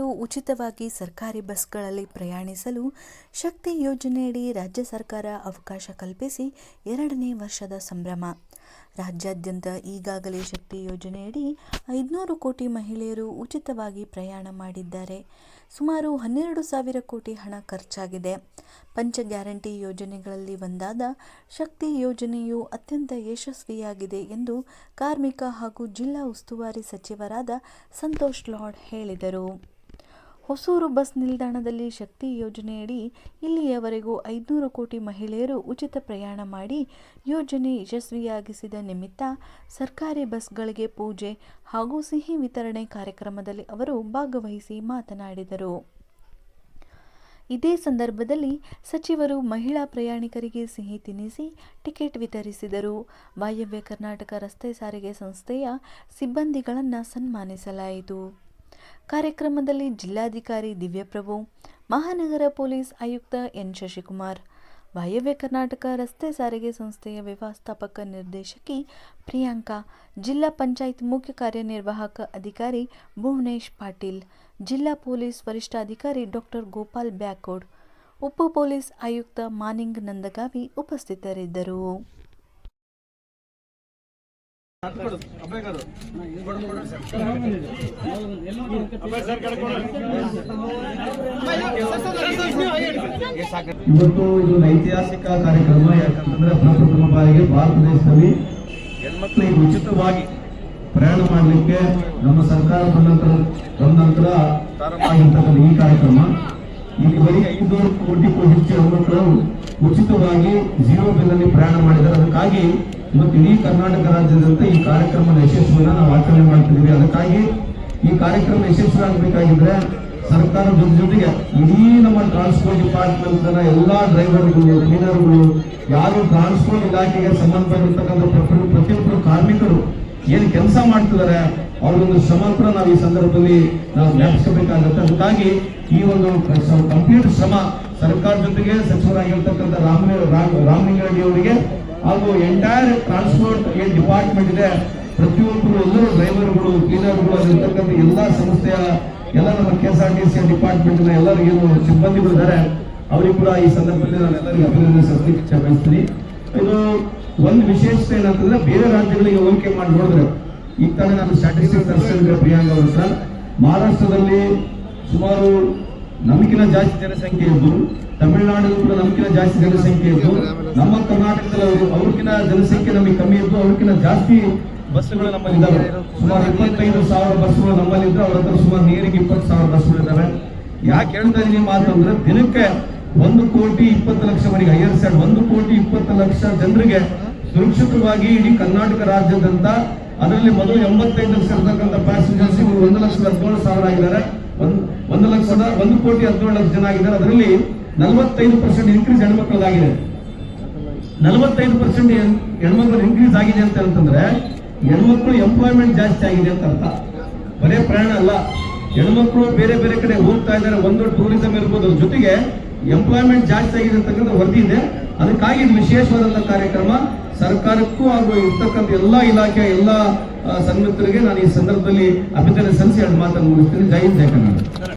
ಉಚಿತವಾಗಿ ಸರ್ಕಾರಿ ಬಸ್ಗಳಲ್ಲಿ ಪ್ರಯಾಣಿಸಲು ಶಕ್ತಿ ಯೋಜನೆಯಡಿ ರಾಜ್ಯ ಸರ್ಕಾರ ಅವಕಾಶ ಕಲ್ಪಿಸಿ ಎರಡನೇ ವರ್ಷದ ಸಂಭ್ರಮ. ರಾಜ್ಯಾದ್ಯಂತ ಈಗಾಗಲೇ ಶಕ್ತಿ ಯೋಜನೆಯಡಿ ಐದುನೂರು ಕೋಟಿ ಮಹಿಳೆಯರು ಉಚಿತವಾಗಿ ಪ್ರಯಾಣ ಮಾಡಿದ್ದಾರೆ. ಸುಮಾರು ಹನ್ನೆರಡು ಸಾವಿರ ಕೋಟಿ ಹಣ ಖರ್ಚಾಗಿದೆ. ಪಂಚ ಗ್ಯಾರಂಟಿ ಯೋಜನೆಗಳಲ್ಲಿ ಒಂದಾದ ಶಕ್ತಿ ಯೋಜನೆಯು ಅತ್ಯಂತ ಯಶಸ್ವಿಯಾಗಿದೆ ಎಂದು ಕಾರ್ಮಿಕ ಹಾಗೂ ಜಿಲ್ಲಾ ಉಸ್ತುವಾರಿ ಸಚಿವರಾದ ಸಂತೋಷ್ ಲಾಡ್ ಹೇಳಿದರು. ಹೊಸೂರು ಬಸ್ ನಿಲ್ದಾಣದಲ್ಲಿ ಶಕ್ತಿ ಯೋಜನೆಯಡಿ ಇಲ್ಲಿಯವರೆಗೂ ಐದುನೂರು ಕೋಟಿ ಮಹಿಳೆಯರು ಉಚಿತ ಪ್ರಯಾಣ ಮಾಡಿ ಯೋಜನೆ ಯಶಸ್ವಿಯಾಗಿಸಿದ ನಿಮಿತ್ತ ಸರ್ಕಾರಿ ಬಸ್ಗಳಿಗೆ ಪೂಜೆ ಹಾಗೂ ಸಿಹಿ ವಿತರಣೆ ಕಾರ್ಯಕ್ರಮದಲ್ಲಿ ಅವರು ಭಾಗವಹಿಸಿ ಮಾತನಾಡಿದರು. ಇದೇ ಸಂದರ್ಭದಲ್ಲಿ ಸಚಿವರು ಮಹಿಳಾ ಪ್ರಯಾಣಿಕರಿಗೆ ಸಿಹಿ ತಿನ್ನಿಸಿ ಟಿಕೆಟ್ ವಿತರಿಸಿದರು. ವಾಯವ್ಯ ಕರ್ನಾಟಕ ರಸ್ತೆ ಸಾರಿಗೆ ಸಂಸ್ಥೆಯ ಸಿಬ್ಬಂದಿಗಳನ್ನು ಸನ್ಮಾನಿಸಲಾಯಿತು. ಕಾರ್ಯಕ್ರಮದಲ್ಲಿ ಜಿಲ್ಲಾಧಿಕಾರಿ ದಿವ್ಯಪ್ರಭು, ಮಹಾನಗರ ಪೊಲೀಸ್ ಆಯುಕ್ತ ಎನ್ ಶಶಿಕುಮಾರ್, ವಾಯವ್ಯ ಕರ್ನಾಟಕ ರಸ್ತೆ ಸಾರಿಗೆ ಸಂಸ್ಥೆಯ ವ್ಯವಸ್ಥಾಪಕ ನಿರ್ದೇಶಕಿ ಪ್ರಿಯಾಂಕಾ, ಜಿಲ್ಲಾ ಪಂಚಾಯತ್ ಮುಖ್ಯ ಕಾರ್ಯನಿರ್ವಾಹಕ ಅಧಿಕಾರಿ ಭುವನೇಶ್ ಪಾಟೀಲ್, ಜಿಲ್ಲಾ ಪೊಲೀಸ್ ವರಿಷ್ಠಾಧಿಕಾರಿ ಡಾಕ್ಟರ್ ಗೋಪಾಲ್ ಬ್ಯಾಕೋಡ್, ಉಪ ಪೊಲೀಸ್ ಆಯುಕ್ತ ಮಾನಿಂಗ್ ನಂದಗಾವಿ ಉಪಸ್ಥಿತರಿದ್ದರು. ಇವತ್ತು ಇದು ಒಂದು ಐತಿಹಾಸಿಕ ಕಾರ್ಯಕ್ರಮ, ಯಾಕಂತಂದ್ರೆ ಪ್ರಪ್ರಥಮ ಬಾರಿಗೆ ಭಾರತ ದೇಶದಲ್ಲಿ ಹೆಣ್ಮಕ್ಳಿಗೆ ಉಚಿತವಾಗಿ ಪ್ರಯಾಣ ಮಾಡಲಿಕ್ಕೆ ನಮ್ಮ ಸರ್ಕಾರ ಬಂದ ನಂತರ ಬಂದ ನಂತರ ಪ್ರಾರಂಭ ಆಗಿರ್ತಕ್ಕಂಥ ಈ ಕಾರ್ಯಕ್ರಮ. ಇಲ್ಲಿ ಬರೀ ಐದುನೂರು ಕೋಟಿಗೂ ಹೆಚ್ಚು ಹೆಣ್ಮಕ್ಳು ಉಚಿತವಾಗಿ ಜೀರೋ ಬಿಲ್ ಅಲ್ಲಿ ಪ್ರಯಾಣ ಮಾಡಿದ್ದಾರೆ. ಅದಕ್ಕಾಗಿ ಇವತ್ತು ಇಡೀ ಕರ್ನಾಟಕ ರಾಜ್ಯದಂತ ಈ ಕಾರ್ಯಕ್ರಮದ ಯಶಸ್ವಿನ ನಾವು ಆಚರಣೆ ಮಾಡ್ತಿದ್ದೀವಿ. ಅದಕ್ಕಾಗಿ ಈ ಕಾರ್ಯಕ್ರಮ ಯಶಸ್ವಿ ಆಗಬೇಕಾಗಿದ್ರೆ ಸರ್ಕಾರ ಜೊತೆ ಜೊತೆಗೆ ಇಡೀ ನಮ್ಮ ಟ್ರಾನ್ಸ್ಪೋರ್ಟ್ ಡಿಪಾರ್ಟ್ಮೆಂಟ್ ಎಲ್ಲಾ ಡ್ರೈವರ್ಗಳು ಕ್ಲೀನರ್ಗಳು ಯಾರು ಟ್ರಾನ್ಸ್ಪೋರ್ಟ್ ಇಲಾಖೆಗೆ ಸಂಬಂಧಪಟ್ಟಿರ್ತಕ್ಕಂಥ ಪ್ರತಿ- ಪ್ರತಿಯೊಬ್ಬರು ಕಾರ್ಮಿಕರು ಏನು ಕೆಲಸ ಮಾಡ್ತಿದ್ದಾರೆ ಅವರೊಂದು ಶ್ರಮ ಕೂಡ ನಾವು ಈ ಸಂದರ್ಭದಲ್ಲಿ ನಾವು ಜ್ಞಾಪಿಸಬೇಕಾಗುತ್ತೆ ಅದಕ್ಕಾಗಿ ಈ ಒಂದು ಕಂಪ್ಲೀಟ್ ಶ್ರಮ ಸರ್ಕಾರ ಜೊತೆಗೆ ಸಚಿವರಾಗಿರ್ತಕ್ಕಂಥ ರಾಮ ರಾಮಲಿಂಗಾರೆಡ್ಡಿ ಅವರಿಗೆ ಹಾಗೂ ಎಂಟೈರ್ ಟ್ರಾನ್ಸ್ಪೋರ್ಟ್ ಏನ್ ಡಿಪಾರ್ಟ್ಮೆಂಟ್ ಇದೆ. ಪ್ರತಿಯೊಬ್ಬರು ಎಲ್ಲರೂ ಡ್ರೈವರ್ಗಳು ಕ್ಲೀನರ್ಗಳು ಅಲ್ಲಿರ್ತಕ್ಕಂಥ ಎಲ್ಲ ಸಂಸ್ಥೆಯ, ಎಲ್ಲ ನಮ್ಮ K S R T C department ಎಲ್ಲರಿಗೂ ಸಿಬ್ಬಂದಿಗಳು ಇದ್ದಾರೆ. ಅವರಿಗೆ ಕೂಡ ಈ ಸಂದರ್ಭದಲ್ಲಿ ನಾನು ಎಲ್ಲರಿಗೂ ಅಭಿನಂದಿಸಲಿಕ್ಕೆ ಇಚ್ಛೆ ಬಯಸ್ತೀನಿ. ಇದು ಒಂದು ವಿಶೇಷತೆ ಏನಂತಂದ್ರೆ ಬೇರೆ ರಾಜ್ಯಗಳಿಗೆ ಹೋಲಿಕೆ ಮಾಡಿ ನೋಡಿದ್ರೆ ಈ ತಾನೇ ನಾನು ಸ್ಟ್ಯಾಟಿಸ್ಟಿಕ್ಸ್ ತರಿಸಿದ್ರೆ ಪ್ರಿಯಾಂಕ ಅವ್ರ ಹತ್ರ. ಮಹಾರಾಷ್ಟ್ರದಲ್ಲಿ ಸುಮಾರು ನಮಗಿನ ಜಾಸ್ತಿ ಜನಸಂಖ್ಯೆ ಇದ್ದು ತಮಿಳುನಾಡಿನ ಕೂಡ ನಮಗಿನ ಜಾಸ್ತಿ ಜನಸಂಖ್ಯೆ ಇದ್ದು ನಮ್ಮ ಕರ್ನಾಟಕದಲ್ಲಿ ಅವರು, ಅವ್ರಿಗಿನ ಜನಸಂಖ್ಯೆ ನಮಗೆ ಕಮ್ಮಿ ಇದ್ದು, ಅವ್ರಿಗಿನ ಜಾಸ್ತಿ ಬಸ್ಸುಗಳು ನಮ್ಮಲ್ಲಿ ಇದ್ದಾವೆ. ಸುಮಾರು ಇಪ್ಪತ್ತೈದು ಸಾವಿರ ಬಸ್ಸುಗಳು ನಮ್ಮಲ್ಲಿ ಇದ್ದು ಅವ್ರ ಹತ್ರ ಸುಮಾರು ನೀರಿಗೆ ಇಪ್ಪತ್ತು ಸಾವಿರ ಬಸ್ಸುಗಳು ಇದ್ದಾವೆ. ಯಾಕೆ ಹೇಳ್ತಾ ಇದೀನಿ ಮಾತು ಅಂದ್ರೆ ದಿನಕ್ಕೆ ಒಂದು ಕೋಟಿ ಇಪ್ಪತ್ತು ಲಕ್ಷ ಮನೆಗೆ ಹೈಯರ್ ಸೈಡ್ ಒಂದು ಕೋಟಿ ಇಪ್ಪತ್ತು ಲಕ್ಷ ಜನರಿಗೆ ಸುರಕ್ಷಿತವಾಗಿ ಇಡೀ ಕರ್ನಾಟಕ ರಾಜ್ಯದಂತ ಅದರಲ್ಲಿ ಮೊದಲು ಎಂಬತ್ತೈದು ಲಕ್ಷ ಇರ್ತಕ್ಕಂಥ ಪ್ಯಾಸೆಂಜರ್ಸ್ ಒಂದು ಲಕ್ಷದ ಹದಿನೇಳು ಸಾವಿರ ಆಗಿದ್ದಾರೆ. ಒಂದು ಒಂದು ಲಕ್ಷದ ಒಂದು ಕೋಟಿ ಹದಿನೇಳು ಲಕ್ಷ ಜನ ಆಗಿದ್ದಾರೆ. ಅದರಲ್ಲಿ ನಲವತ್ತೈದು ಪರ್ಸೆಂಟ್ ಇನ್ಕ್ರೀಸ್ ಹೆಣ್ಮಕ್ಳದಾಗಿದೆ. ನಲವತ್ತೈದು ಪರ್ಸೆಂಟ್ ಹೆಣ್ಮಕ್ಳು ಇನ್ಕ್ರೀಸ್ ಆಗಿದೆ ಅಂತ ಅಂತಂದ್ರೆ ಹೆಣ್ಮಕ್ಳು ಎಂಪ್ಲಾಯ್ಮೆಂಟ್ ಜಾಸ್ತಿ ಆಗಿದೆ ಅಂತ ಅರ್ಥ. ಬರೇ ಪ್ರಯಾಣ ಅಲ್ಲ. ಹೆಣ್ಮಕ್ಳು ಬೇರೆ ಬೇರೆ ಕಡೆ ಹೋಗ್ತಾ ಇದ್ದಾರೆ ಒಂದು ಟೂರಿಸಂ ಇರ್ಬೋದು. ಅದ್ರ ಜೊತೆಗೆ ಎಂಪ್ಲಾಯ್ಮೆಂಟ್ ಜಾಸ್ತಿ ಆಗಿದೆ ಅಂತಕ್ಕಂಥ ವರದಿ ಇದೆ. ಅದಕ್ಕಾಗಿ ವಿಶೇಷವಾದಂಥ ಕಾರ್ಯಕ್ರಮ. ಸರ್ಕಾರಕ್ಕೂ ಹಾಗೂ ಇರ್ತಕ್ಕಂಥ ಎಲ್ಲಾ ಇಲಾಖೆ ಎಲ್ಲಾ ಆ, ನಾನು ಈ ಸಂದರ್ಭದಲ್ಲಿ ಅಭಿನಂದನೆ ಸಲ್ಲಿಸಿ ಎರಡು ಮಾತನ್ನು ಮುಗಿಸ್ತೀನಿ. ಜೈ ಹಿಂದ್ ಜೈ ಕರ್ನಾಟಕ